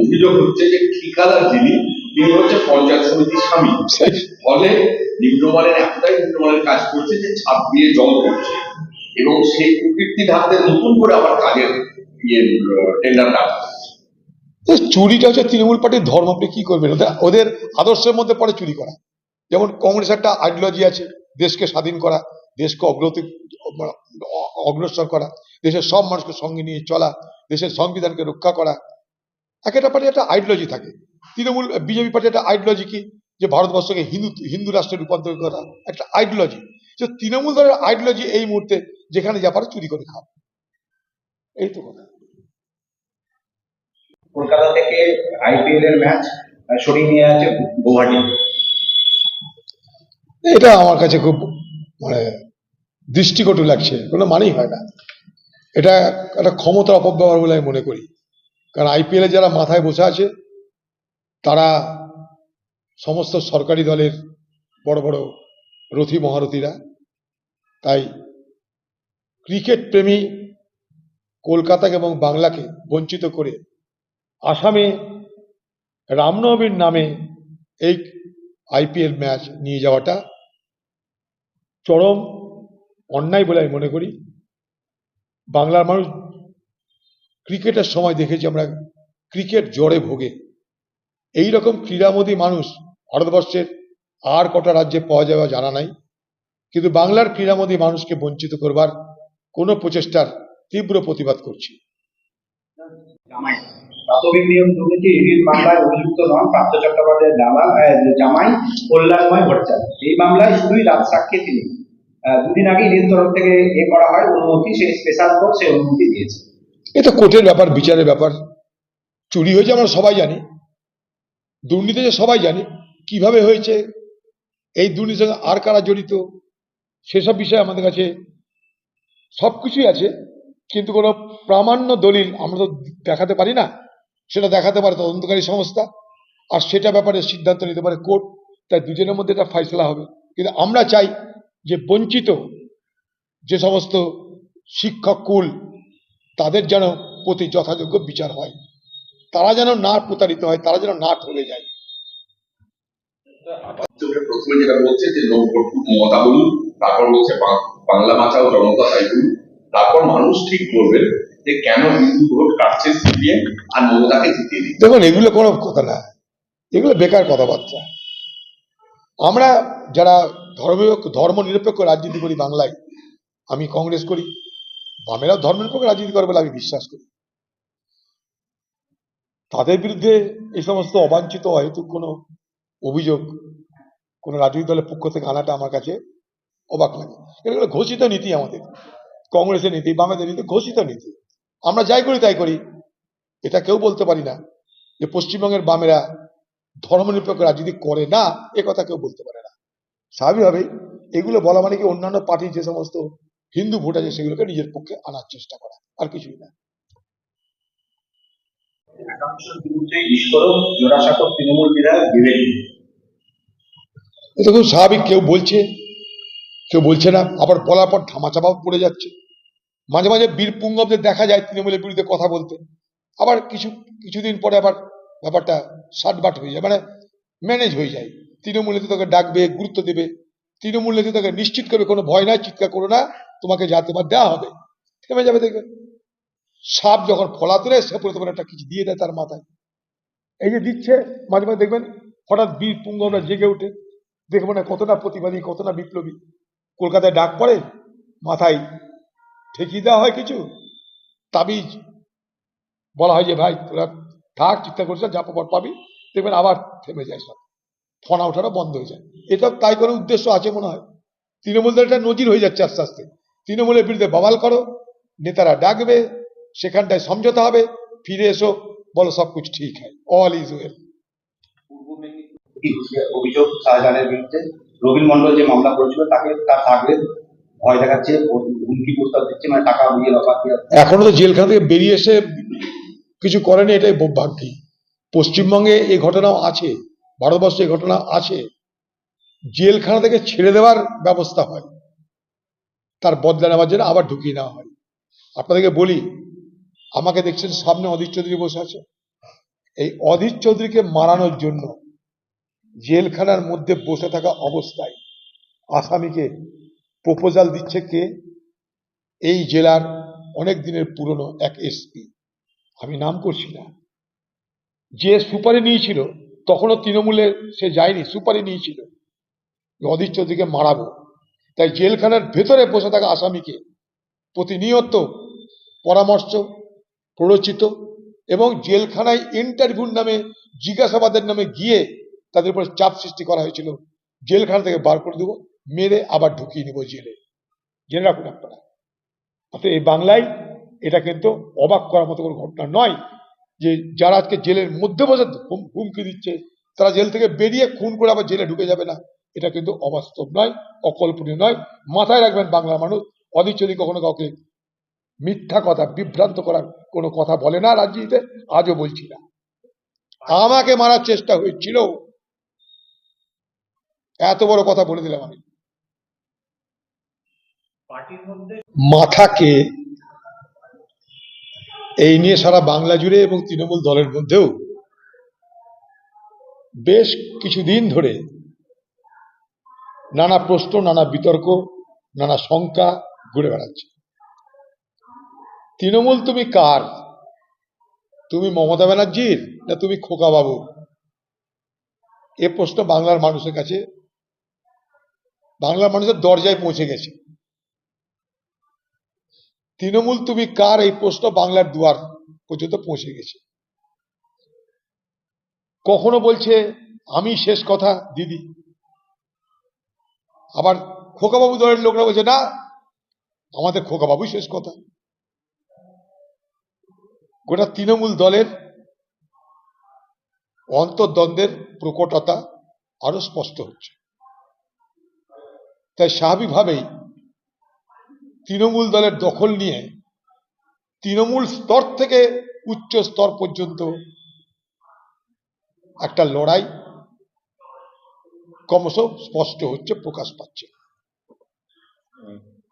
অভিযোগ হচ্ছে যে ঠিকাদার যিনি, তিনি হচ্ছে পঞ্চায়েত সমিতির স্বামী। ফলে নিম্নমানের, এতটাই নিম্নমানের কাজ করছে যে ছাদ দিয়ে জল পড়ছে। এবং সেই প্রকৃতি ধাপতে নতুন করে আবার কাজের ইয়ে টেন্ডার ডাকা চুরিটা হচ্ছে তৃণমূল পার্টির ধর্ম, আপনি কি করবেন? ওদের আদর্শের মধ্যে পড়ে চুরি করা। যেমন কংগ্রেস একটা আইডিওলজি আছে, দেশকে স্বাধীন করা, দেশকে অগ্রতি, অগ্রসর করা, দেশের সব মানুষকে সঙ্গে নিয়ে চলা, দেশের সংবিধানকে রক্ষা করা এক একটা পার্টি একটা আইডিওলজি থাকে। তৃণমূল বিজেপি পার্টি একটা আইডিওলজি কি? যে ভারতবর্ষকে হিন্দু হিন্দু রাষ্ট্রে রূপান্তর করা। একটা আইডিওলজি যে তৃণমূল দলের আইডিওলজি এই মুহূর্তে যেখানে যা পারে চুরি করে খাও এই তো কথা। কলকাতা থেকে আইপিএল এর ম্যাচ সরিয়ে নিয়ে আছে গৌহাটি। এটা আমার কাছে খুব মানে দৃষ্টিকটু লাগছে। কোনো মানেই হয় না। এটা একটা ক্ষমতার অপব্যবহার বলে আমি মনে করি। কারণ আইপিএলে যারা মাথায় বসে আছে, তারা সমস্ত সরকারি দলের বড় বড় রথী মহারথীরা। তাই ক্রিকেট প্রেমী কলকাতাকে এবং বাংলাকে বঞ্চিত করে আসামে রামনবমীর নামে এই আইপিএল ম্যাচ নিয়ে যাওয়াটা চরম অন্যায় বলে আমি মনে করি। বাংলার মানুষ ক্রিকেটের সময় দেখেছি আমরা, ক্রিকেট জ্বরে ভোগে। এই রকম ক্রীড়ামোদী মানুষ ভারতবর্ষের আর কটা রাজ্যে পাওয়া যাবে জানা নাই। কিন্তু বাংলার ক্রীড়ামোদী মানুষকে বঞ্চিত করবার কোনো প্রচেষ্টার তীব্র প্রতিবাদ করছি। দুদিন আগে ইডির তরফ থেকে এ করা হয় অনুমতি, সেই স্পেশাল কোর্ট সেই অনুমতি দিয়েছে। এটা কোর্টের ব্যাপার, বিচারের ব্যাপার। চুরি হয়েছে আমরা সবাই জানি। দুর্নীতি যে সবাই জানি। কীভাবে হয়েছে? এই দুর্নীতির সঙ্গে আর কারা জড়িত? সেসব বিষয়ে আমাদের কাছে সব কিছুই আছে। কিন্তু কোনো প্রামাণ্য দলিল আমরা তো দেখাতে পারি না। সেটা দেখাতে পারে তদন্তকারী সংস্থা। আর সেটা ব্যাপারে সিদ্ধান্ত নিতে পারে কোর্ট। তাই দুজনের মধ্যে এটা ফাইসলা হবে। কিন্তু আমরা চাই যে বঞ্চিত যে সমস্ত শিক্ষক কুল তাদের যেন প্রতি যথাযোগ্য বিচার হয়। তারা যেন না প্রতারিত হয় তারা যেন না ঠকে যায়। প্রথমে যেটা বলছে যে মমতা বলুন তারপর বলছে বাংলা বাঁচাও জনতা তাই বলুন তারপর মানুষ ঠিক করবেন যে কেন হিন্দু ভোট কাটছে সিপিএম আর মমতাকে জিতিয়ে দিচ্ছে। দেখুন এগুলো কোনো কথা না। এগুলো বেকার কথাবার্তা। আমরা যারা ধর্মীয় ধর্ম নিরপেক্ষ রাজনীতি করি বাংলায় আমি কংগ্রেস করি। বামেরাও ধর্ম নিরপেক্ষ রাজনীতি করে বলে আমি বিশ্বাস করি। তাদের বিরুদ্ধে এই সমস্ত অবাঞ্ছিত, অহেতুক কোনো অভিযোগ, কোনো রাজনৈতিক দলের পক্ষ থেকে আনাটা আমার কাছে অবাক লাগে। এগুলো ঘোষিত নীতি আমাদের, কংগ্রেসের নীতি, বামেদের নীতি, ঘোষিত নীতি। আমরা যাই করি তাই করি। এটা কেউ বলতে পারি না যে পশ্চিমবঙ্গের বামেরা ধর্মনিরপেক্ষ রাজনীতি করে না, এ কথা কেউ বলতে পারে না। স্বাভাবিকভাবেই এগুলো বলা মানে কি অন্যান্য পার্টির যে সমস্ত হিন্দু ভোট আছে সেগুলোকে নিজের পক্ষে আনার চেষ্টা করা, আর কিছুই না। এটা স্বাভাবিক, কেউ বলছে কেউ বলছে না, আবার বলার পর ধামাচাপাও পড়ে যাচ্ছে। মাঝে মাঝে বীর পুঙ্গবদের দেখা যায় তৃণমূলের বিরুদ্ধে কথা বলতে। আবার কিছু, কিছুদিন পরে আবার ব্যাপারটা সাটবাট হয়ে যায় মানে ম্যানেজ হয়ে যায়। তৃণমূল নেতা তোকে ডাকবে, গুরুত্ব দেবে। তৃণমূল নেতা তোকে নিশ্চিত করবে, কোনো ভয় নাই, চিৎকার করো না। তোমাকে যাতে বা দেওয়া হবে। থেমে যাবে দেখবে? সাপ যখন ফলা তুলে সে পরে তোমার একটা কিছু দিয়ে দেয় তার মাথায়। এই যে দিচ্ছে মাঝে মাঝে দেখবেন হঠাৎ বীর পুঙ্গবরা জেগে ওঠে। দেখব না কতটা প্রতিবাদী কতটা বিপ্লবী। কলকাতায় ডাক পড়ে মাথায় ঠেকিয়ে দেওয়া হয় কিছু। তাবিজ বলা হয় যে ভাই তোরা থাক চিন্তা করিস না, যা পাবার পাবি। দেখবেন আবার থেমে যায় সব। ফনা ওঠাটা বন্ধ হয়ে যায়। এটা তাই করে উদ্দেশ্য আছে মনে হয়। তৃণমূল দল একটা নজির হয়ে যাচ্ছে আস্তে আস্তে। তৃণমূলের বিরুদ্ধে ববাল করো নেতারা ডাকবে সেখানটায় সমঝোতা হবে ফিরে এসো বলো সব কিছু ঠিক হয় অল ইজ ওয়েল অভিযোগ শাহজাহানের বিরুদ্ধে রবিন মন্ডল যে মামলা করেছিল তাকে তার থাকলে ভয় দেখাচ্ছে হুমকি প্রস্তাব দিচ্ছে মানে টাকা দিয়ে লফা এখনও তো জেলখানা থেকে বেরিয়ে এসে কিছু করেনি এটাই ভাগ্যি। পশ্চিমবঙ্গে এই ঘটনাও আছে ভারতবর্ষে এই ঘটনা আছে। জেলখানা থেকে ছেড়ে দেওয়ার ব্যবস্থা হয়। তার বদলা নেওয়ার জন্য আবার ঢুকিয়ে নেওয়া হয়। আপনাদেরকে বলি, আমাকে দেখছেন সামনে অধীর চৌধুরী বসে আছে। এই অধীর চৌধুরীকে মারানোর জন্য জেলখানার মধ্যে বসে থাকা অবস্থায় আসামিকে প্রপোজাল দিচ্ছে কে? এই জেলার অনেক দিনের পুরনো এক এসপি আমি নাম করছি না। যে সুপারি নিয়েছিল, তখনও তৃণমূলে সে যায়নি, সুপারি নিয়েছিল। অধীর চৌধুরীকে মারাবো। তাই জেলখানার ভেতরে বসে থাকা আসামিকে প্রতিনিয়ত পরামর্শ, প্ররোচিত এবং জেলখানায় ইন্টারভিউর নামে জিজ্ঞাসাবাদের নামে গিয়ে তাদের উপর চাপ সৃষ্টি করা হয়েছিল। জেলখানা থেকে বার করে দেবো, মেরে আবার ঢুকিয়ে নিব জেলে। জেনে রাখুন আপনারা। অর্থাৎ এই বাংলায় এটা কিন্তু অবাক করার মতো কোনো ঘটনা নয় যে যারা আজকে জেলের মধ্যে বসে হুম- হুমকি দিচ্ছে, তারা জেল থেকে বেরিয়ে খুন করে আবার জেলে ঢুকে যাবে না। এটা কিন্তু অবাস্তব নয় অকল্পনীয় নয়। মাথায় রাখবেন বাংলা মানুষ অধীর কখনো কাউকে মিথ্যা কথা বিভ্রান্ত করার কোনো কথা বলে না রাজনীতিতে আজও বলছি না। আমাকে মারার চেষ্টা হয়েছিল। এত বড় কথা বলে দিলাম আমি। মাথাকে এই নিয়ে সারা বাংলা জুড়ে এবং তৃণমূল দলের মধ্যেও বেশ কিছুদিন ধরে নানা প্রশ্ন, নানা বিতর্ক, নানা শঙ্কা ঘুরে বেড়াচ্ছে। তৃণমূল তুমি কার? তুমি মমতা ব্যানার্জির না তুমি খোকা বাবু? এ প্রশ্ন বাংলার মানুষের কাছে, বাংলার মানুষের দরজায় পৌঁছে গেছে। তৃণমূল তুমি কার? এই প্রশ্ন বাংলার দুয়ার পর্যন্ত পৌঁছে গেছে। কখনো বলছে, আমি শেষ কথা, দিদি। আবার খোকাবাবু দলের লোকরা বলছে, না, আমাদের খোকাবাবুই শেষ কথা। গোটা তৃণমূল দলের অন্তর্দ্বন্দ্বের প্রকটতা আরও স্পষ্ট হচ্ছে। তাই স্বাভাবিকভাবেই তৃণমূল দলের দখল নিয়ে তৃণমূল স্তর থেকে উচ্চ স্তর পর্যন্ত একটা লড়াই ক্রমশ স্পষ্ট হচ্ছে প্রকাশ পাচ্ছে।